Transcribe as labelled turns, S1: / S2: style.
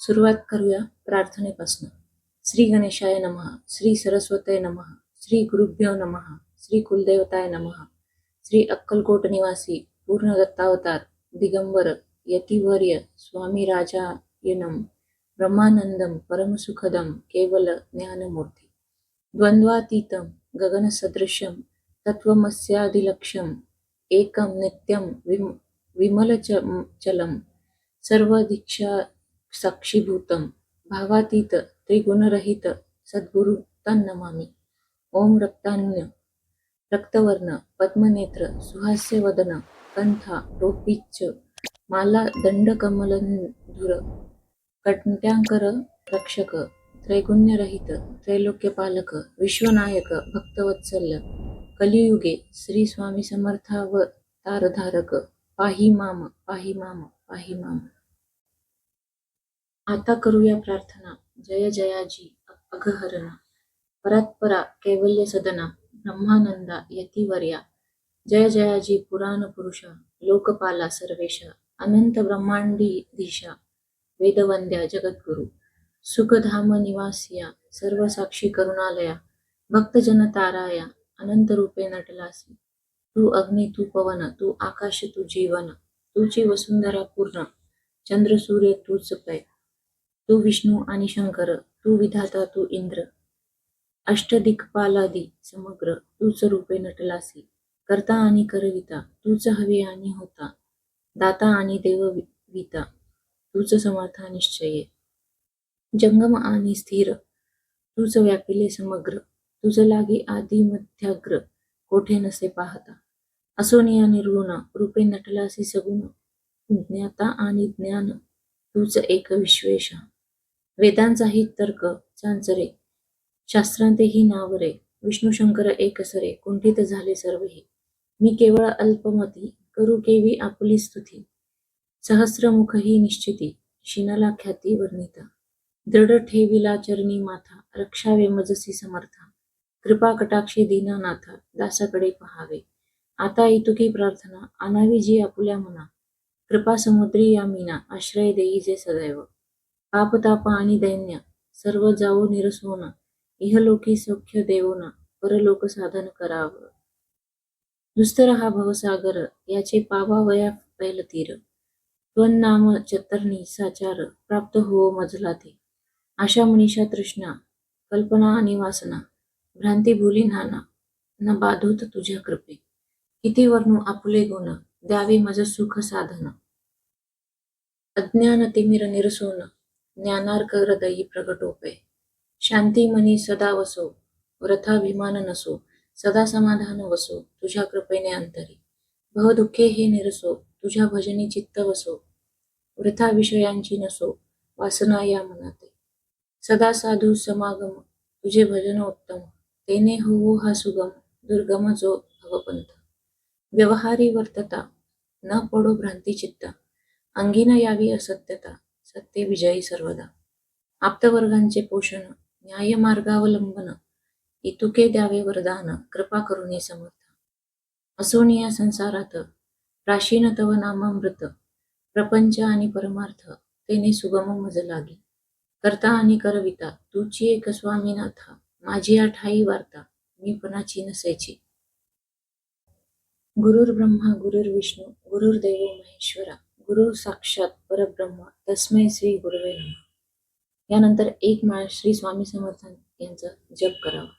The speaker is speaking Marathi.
S1: सुरुवात करूया प्रार्थनेपासून. श्री गणेशाय नमः श्री सरस्वतय नमः श्री गुरुभ्यो नमः श्री कुलदेवताय नमः श्री अक्कलकोट निवासी पूर्ण दत्तावतार दिगंबर यतिवर्य स्वामी राजायनम ब्रह्मानंदम परमसुखदम केवल ज्ञानमूर्ती. द्वंद्वातीतं गगनसदृशं तत्त्वमस्यादिलक्ष्यम् एकं नित्यं विम विमलचलं सर्वदीक्षा साक्षीभूतं भावातीत त्रिगुणरहित सद्गुरु तन्नमामी। ओम रक्तान्य रक्तवर्ण पद्मनेत्र सुहास्यवदन कंथा टोपीच्च माला दंडकमलधुर कंट्यांकर रक्षक त्रैगुण्यरहित त्रैलोक्यपालक विश्वनायक भक्तवत्सल्य कलियुगे श्री स्वामी समर्थावतारधारक पाही माम पाही माम पाही माम। आता करूया प्रार्थना. जय जयाजी अघहरणा परात्परा कैवल्य सदना ब्रह्मानंदा यतिवर्या. जय जयाजी पुराण पुरुषा लोकपाला सर्वेश अनंत ब्रह्मांडी दिशा वेदवंद्या जगद्गुरु. सुखधाम निवासिया सर्वसाक्षी करुणालया भक्तजन ताराया अनंत रूपे नटलासी. तू अग्नि तू पवन तू आकाश तू जीवन तुची वसुंधरा पूर्ण. चंद्र सूर्य तूच पै. तू विष्णू आणि शंकर तू विधाता तू इंद्र. अष्टदिक्पालादी समग्र तूच रूपे नटलासी. करता आणि करविता तूच हवे आणि होता. दाता आणि देवविता तूच समर्था निश्चये जंगम आणि स्थिर तूच व्यापिले समग्र. तुझ लागी आदि मध्याग्र कोठे नसे पाहता. असोनी आणि ऋण रूपे नटलासी सगुण. ज्ञाता आणि ज्ञान तूच एक विश्वेशा. वेदांचाही तर्क चांचरे. शास्त्रांतेही नावरे विष्णू शंकर एकसरे कुंठित झाले सर्वही. मी केवळ अल्पमती करू केवी आपुली स्तुती. सहस्रमुखही निश्चिती शिनला ख्याती वर्णिता. दृढ ठेविला चरणी माथा रक्षावे मजसी समर्था. कृपा कटाक्षी दीनानाथा दासाकडे पहावे. आता इतुकी प्रार्थना आणावी जी आपुल्या मना. कृपा समुद्री या मीना आश्रय देई जे सदैव. पापताप आणि दैन्य सर्व जाऊ निरसोन इहलोकी सौख्य देवोना परलोक साधन करावं. दुस्तर हा भवसागर याचे पावावया पैल तीर. नाम चतरणी साचार प्राप्त हो मजला ते आशा मनीषा तृष्णा कल्पना आणि वासना भ्रांती भुली नाना न बाधूत तुझ्या कृपे. किती वर्णू आपुले गुण द्यावे मज सुख साधन. अज्ञान तिमिर निरसोन ज्ञानार्क हृदयी प्रगटोपे शांती मनी सदा वसो. व्रथाभिमान नसो. सदा समाधान वसो. तुझ्या कृपेने अंतरी. भवदुःखे हे निरसो. तुझ्या भजनी चित्त वसो. वृथा विषयांची नसो. वासना या मनाते. सदा साधू समागम. तुझे भजन उत्तम. तेने होवो हा सुगम. दुर्गम जो भवपंथ. व्यवहारी वर्तता. न पडो भ्रांती चित्ता. अंगीन यावी असत्यता. सत्य विजयी सर्वदा. आप्तवर्गांचे पोषण न्यायमार्गावलंबन इतुके द्यावे वरदान कृपा करून समर्थ. असोनिया संसारात प्राचीन तव नामामृत प्रपंच आणि परमार्थ तेने सुगम मज लागी करता आणि करविता तुची एक स्वामीनाथा माझी आठाई वार्ता मी पणाची नसायची. गुरुर्ब्रह्मा गुरुर्विष्णू गुरुर्देव महेश्वरा. गुरु साक्षात परब्रह्म तस्मै श्री गुरुवे नमः. यानंतर एक माळ श्री स्वामी समर्थन यांचा जप करावा.